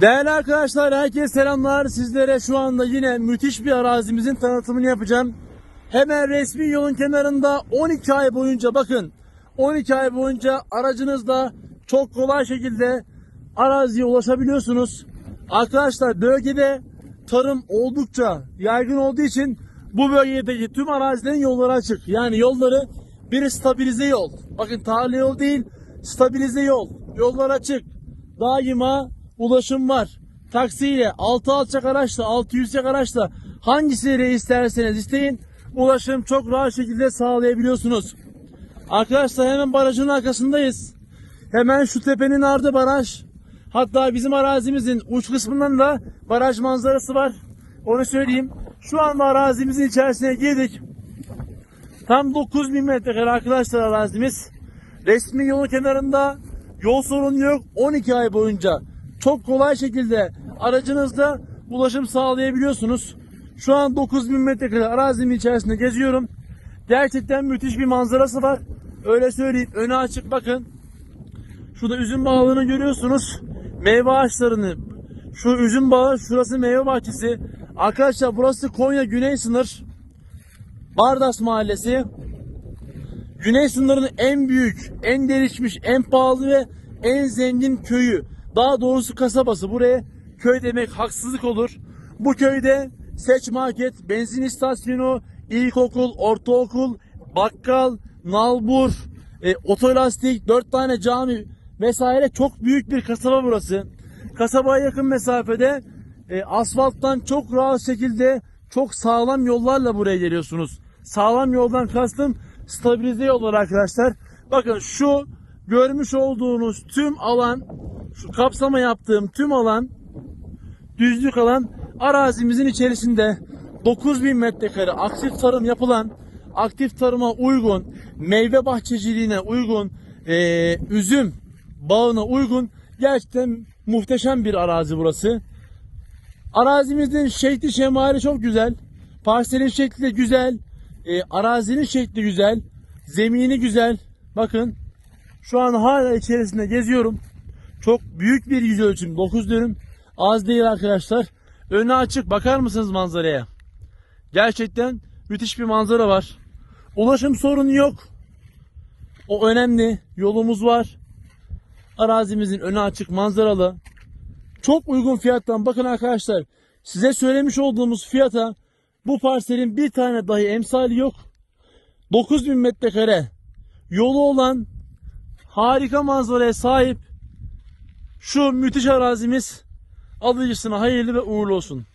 Değerli arkadaşlar herkese selamlar. Sizlere şu anda yine müthiş bir arazimizin tanıtımını yapacağım. Hemen resmi yolun kenarında 12 ay boyunca bakın 12 ay boyunca aracınızla çok kolay şekilde araziye ulaşabiliyorsunuz. Arkadaşlar bölgede tarım oldukça yaygın olduğu için bu bölgedeki tüm arazilerin yolları açık. Yani yolları bir stabilize yol. Bakın tarla yol değil stabilize yol. Yollar açık. Daima ulaşım var. Taksiyle, altı alçak araçla, altı yüksek araçla hangisiyle isterseniz isteyin ulaşım çok rahat şekilde sağlayabiliyorsunuz. Arkadaşlar hemen barajın arkasındayız. Hemen şu tepenin ardı baraj. Hatta bizim arazimizin uç kısmından da baraj manzarası var. Onu söyleyeyim. Şu anda arazimizin içerisine girdik. Tam 9000 metrekare arkadaşlar arazimiz. Resmi yolun kenarında yol sorunu yok. 12 ay boyunca çok kolay şekilde aracınızla ulaşım sağlayabiliyorsunuz. Şu an 9000 metrekare arazimin içerisinde geziyorum. Gerçekten müthiş bir manzarası var. Öyle söyleyeyim. Önü açık bakın. Şurada üzüm bağlarını görüyorsunuz. Meyve ağaçlarını. Şu üzüm bağı, şurası meyve bahçesi. Arkadaşlar burası Konya Güney Sınır. Bardas Mahallesi. Güney sınırının en büyük, en gelişmiş, en pahalı ve en zengin köyü. Daha doğrusu kasabası. Buraya köy demek haksızlık olur. Bu köyde seç market, benzin istasyonu, ilkokul, ortaokul, bakkal, nalbur, e, otolastik, dört tane cami vesaire çok büyük bir kasaba burası. Kasabaya yakın mesafede e, asfalttan çok rahat şekilde çok sağlam yollarla buraya geliyorsunuz. Sağlam yoldan kastım stabilize yollar arkadaşlar. Bakın şu görmüş olduğunuz tüm alan, şu kapsama yaptığım tüm alan düzlük alan arazimizin içerisinde 9000 metrekare aktif tarım yapılan, aktif tarıma uygun, meyve bahçeciliğine uygun, eee, üzüm bağına uygun gerçekten muhteşem bir arazi burası. Arazimizin şekli şemali çok güzel. Parselin şekli de güzel. Eee, arazinin şekli güzel. Zemini güzel. Bakın şu an hala içerisinde geziyorum. Çok büyük bir yüz ölçüm. 9 dönüm. Az değil arkadaşlar. Önü açık. Bakar mısınız manzaraya? Gerçekten müthiş bir manzara var. Ulaşım sorunu yok. O önemli. Yolumuz var. Arazimizin önü açık, manzaralı. Çok uygun fiyattan. Bakın arkadaşlar. Size söylemiş olduğumuz fiyata bu parselin bir tane dahi emsali yok. 9000 metrekare yolu olan harika manzaraya sahip şu müthiş arazimiz alıcısına hayırlı ve uğurlu olsun.